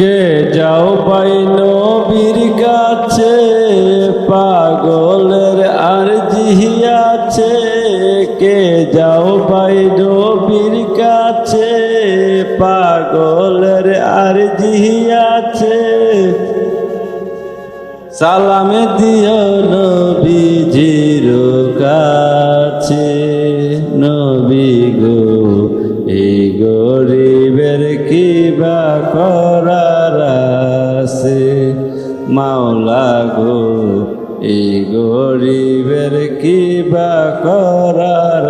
কে যাও পাই নবীর কাছে, পাগলের আর জিহিয়াছে কে যাও পাই নবীর কাছে, পাগলের আর জিহিয়াছে সালামে দিও নবীজির কাছে। নবী গো, এই গরিবের কি বা আছে মাওলা গো, এই গরিবের কি বা করার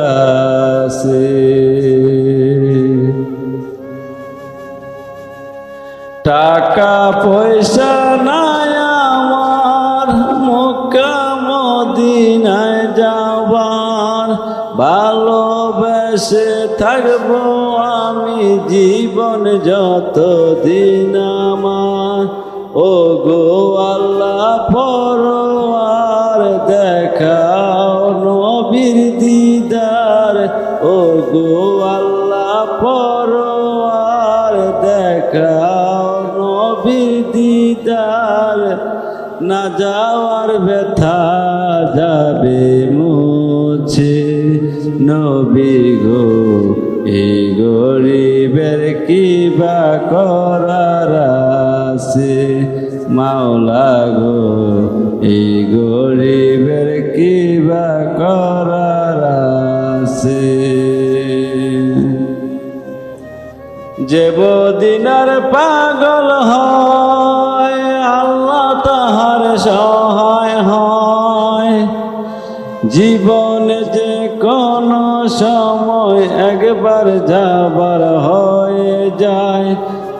টাকা পয়সা নাই আমার, মক্কা মদিনায় যাবার ভালোবেসে থাকব আমি জীবন যত দিন আমার। ও গো আল্লাহ পরোয়ার দেখাও নবীর দিদার। ও গো আল্লাহ পরোয়ার দেখাও নবীর দিদার। না যাওয়ার ব্যথা যাবে মুছে নবী গো, এই গরিবের কি বা করার মাওলা গো, এই গরিবের কি বা করার আছে। যে বদিনার পাগল হয়, আল্লাহ তাহার সহায় হয়। জীবনে যে কোন সময় একবার যাবার হয়ে যায়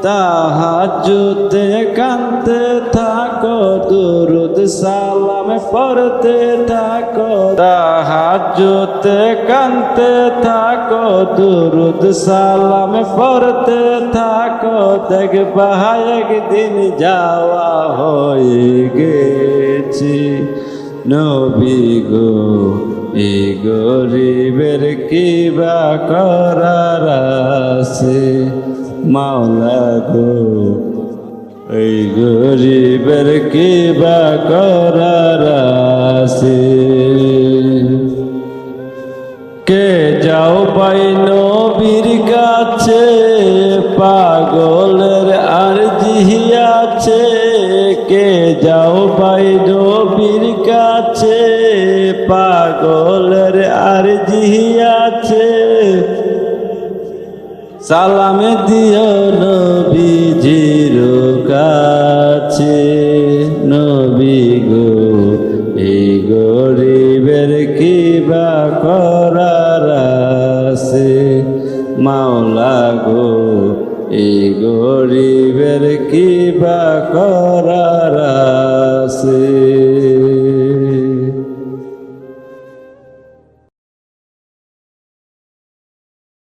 তাহাজুতে কানতে থাকো, দুরুদ সালাম পড়তে থাকো। তাহাজুতে কানতে থাকো, দুরুদ সালাম পড়তে থাকো। দেখবা একদিন যাওয়া হয়ে গেছি। নবী গো এই গরিবের কি বা করার আছে। মাওলা গো। এই গরিবের কি বা করার আছে। কে যাও পাই নবীর কাছে, পাগলের আর জিহিয়াছে কে যাও পাই নবীর কাছে, পাগলের আর জিহিয়াছে সালামে দিও নবীজির কাছে। নবী গো, এই গরিবের কি বা করার আছে। মাওলা গো, এই গরিবের কি বা করার